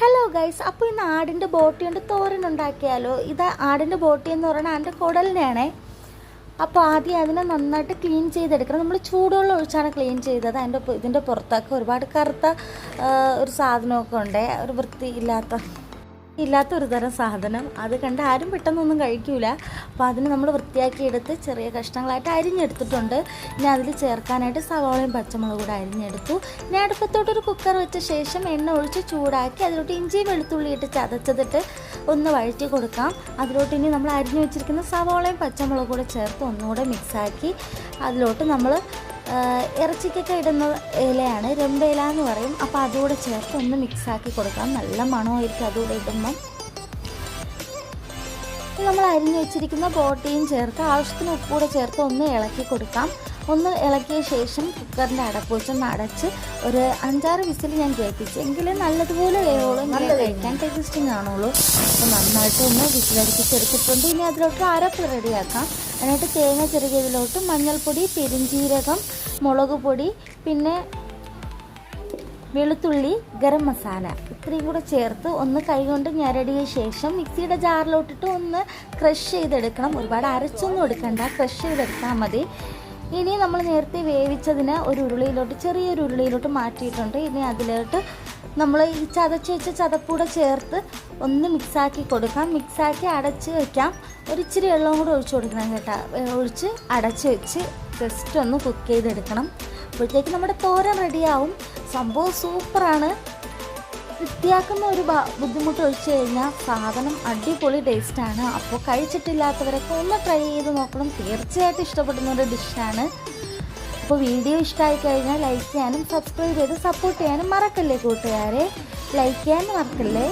Hello guys അപ്പോൾ ഇന്ന് ആടിന്റെ ബോട്ടി കൊണ്ട് തോരൻ ഉണ്ടാക്കിയാലോ? ഇത് ആടിന്റെ ബോട്ടി എന്ന് പറയുന്നത് അതിന്റെ കുടലിനെയാണേ. അപ്പോൾ ആദ്യം അതിനെ നന്നായിട്ട് ക്ലീൻ ചെയ്തെടുക്കണം. നമ്മൾ ചൂടുവെള്ളം ഒഴിച്ചാണ് ക്ലീൻ ചെയ്തത്. അതിന്റെ ഇതിന്റെ പുറത്തൊക്കെ ഒരുപാട് കറുത്ത ഒരു സാധനമൊക്കെ ഉണ്ട്. ഒരു വൃത്തി ഇല്ലാത്ത ഇല്ലാത്ത ഒരു തരം സാധനം. അത് കണ്ട് ആരും പെട്ടെന്നൊന്നും കഴിക്കൂല. അപ്പോൾ അതിന് നമ്മൾ വൃത്തിയാക്കിയെടുത്ത് ചെറിയ കഷ്ണങ്ങളായിട്ട് അരിഞ്ഞെടുത്തിട്ടുണ്ട്. ഇനി അതിൽ ചേർക്കാനായിട്ട് സവാളയും പച്ചമുളകും കൂടെ അരിഞ്ഞെടുത്തു. ഇനി അടുപ്പത്തോട്ടൊരു കുക്കർ വെച്ച ശേഷം എണ്ണ ഒഴിച്ച് ചൂടാക്കി അതിലോട്ട് ഇഞ്ചി വെളുത്തുള്ളി ഇട്ട് ചതച്ചതിട്ട് ഒന്ന് വഴറ്റി കൊടുക്കാം. അതിലോട്ട് ഇനി നമ്മൾ അരിഞ്ഞു വെച്ചിരിക്കുന്ന സവാളയും പച്ചമുളകും കൂടെ ചേർത്ത് ഒന്നുകൂടെ മിക്സാക്കി അതിലോട്ട് നമ്മൾ ഇറച്ചിക്കൊക്കെ ഇടുന്ന ഇലയാണ് രമ്പയില എന്ന് പറയും. അപ്പോൾ അതുകൂടെ ചേർത്ത് ഒന്ന് മിക്സാക്കി കൊടുക്കാം. നല്ല മണമായിരിക്കും അതുകൂടെ ഇടുമ്പം. നമ്മൾ അരിഞ്ഞു വെച്ചിരിക്കുന്ന ബോട്ടിയും ചേർത്ത് ആവശ്യത്തിന് ഉപ്പൂടെ ചേർത്ത് ഒന്ന് ഇളക്കി കൊടുക്കാം. ഒന്ന് ഇളക്കിയ ശേഷം കുക്കറിന്റെ അടപ്പൂച്ചൊന്ന് അടച്ച് ഒരു അഞ്ചാറ് വിസിൽ ഞാൻ കേൾപ്പിച്ചു. എങ്കിലും നല്ലതുപോലെ വേവുള്ളൂ. നല്ല കഴിക്കാൻ ടേസ്റ്റിങ് കാണുള്ളൂ. അപ്പോൾ നന്നായിട്ട് ഒന്ന് വിസിലടിപ്പിച്ചെടുത്തിട്ടുണ്ട്. ഇനി അതിലോട്ട് അരപ്പ് റെഡിയാക്കാം. അതിനായിട്ട് തേങ്ങ ചെറുകിയതിലോട്ട് മഞ്ഞൾപ്പൊടി പെരിഞ്ചീരകം മുളക് പൊടി പിന്നെ വെളുത്തുള്ളി ഗരം മസാല. ഇത്രയും കൂടെ ചേർത്ത് ഒന്ന് കൈകൊണ്ട് ഞരടിയ ശേഷം മിക്സിയുടെ ജാറിലോട്ടിട്ട് ഒന്ന് ക്രഷ് ചെയ്തെടുക്കണം. ഒരുപാട് അരച്ചൊന്നും എടുക്കണ്ട ക്രഷ് ചെയ്തെടുത്താൽ മതി. ഇനി നമ്മൾ നേരത്തെ വേവിച്ചതിന് ഒരു ഉരുളിയിലോട്ട് ചെറിയൊരു ഉരുളിയിലോട്ട് മാറ്റിയിട്ടുണ്ട്. ഇനി അതിലോട്ട് നമ്മൾ ഈ ചതച്ച് വെച്ച ചതപ്പൂടെ ചേർത്ത് ഒന്ന് മിക്സാക്കി കൊടുക്കാം. മിക്സാക്കി അടച്ച് വെക്കാം. ഒരു ഇച്ചിരി വെള്ളവും കൂടെ ഒഴിച്ച് കൊടുക്കണം കേട്ടോ. ഒഴിച്ച് അടച്ച് വെച്ച് ജസ്റ്റ് ഒന്ന് കുക്ക് ചെയ്തെടുക്കണം. അപ്പോഴത്തേക്ക് നമ്മുടെ തോരൻ റെഡിയാവും സംഭവം സൂപ്പറാണ്. വൃത്തിയാക്കുന്ന ഒരു ബുദ്ധിമുട്ട് ഒഴിച്ചു കഴിഞ്ഞാൽ സാധനം അടിപൊളി ടേസ്റ്റാണ് അപ്പോൾ കഴിച്ചിട്ടില്ലാത്തവരൊക്കെ ഒന്ന് ട്രൈ ചെയ്ത് നോക്കണം. തീർച്ചയായിട്ടും ഇഷ്ടപ്പെടുന്ന ഒരു ഡിഷാണ് അപ്പോൾ വീഡിയോ ഇഷ്ടമായി കഴിഞ്ഞാൽ ലൈക്ക് ചെയ്യാനും സബ്സ്ക്രൈബ് ചെയ്ത് സപ്പോർട്ട് ചെയ്യാനും മറക്കല്ലേ കൂട്ടുകാരെ? ലൈക്ക് ചെയ്യാൻ മറക്കല്ലേ?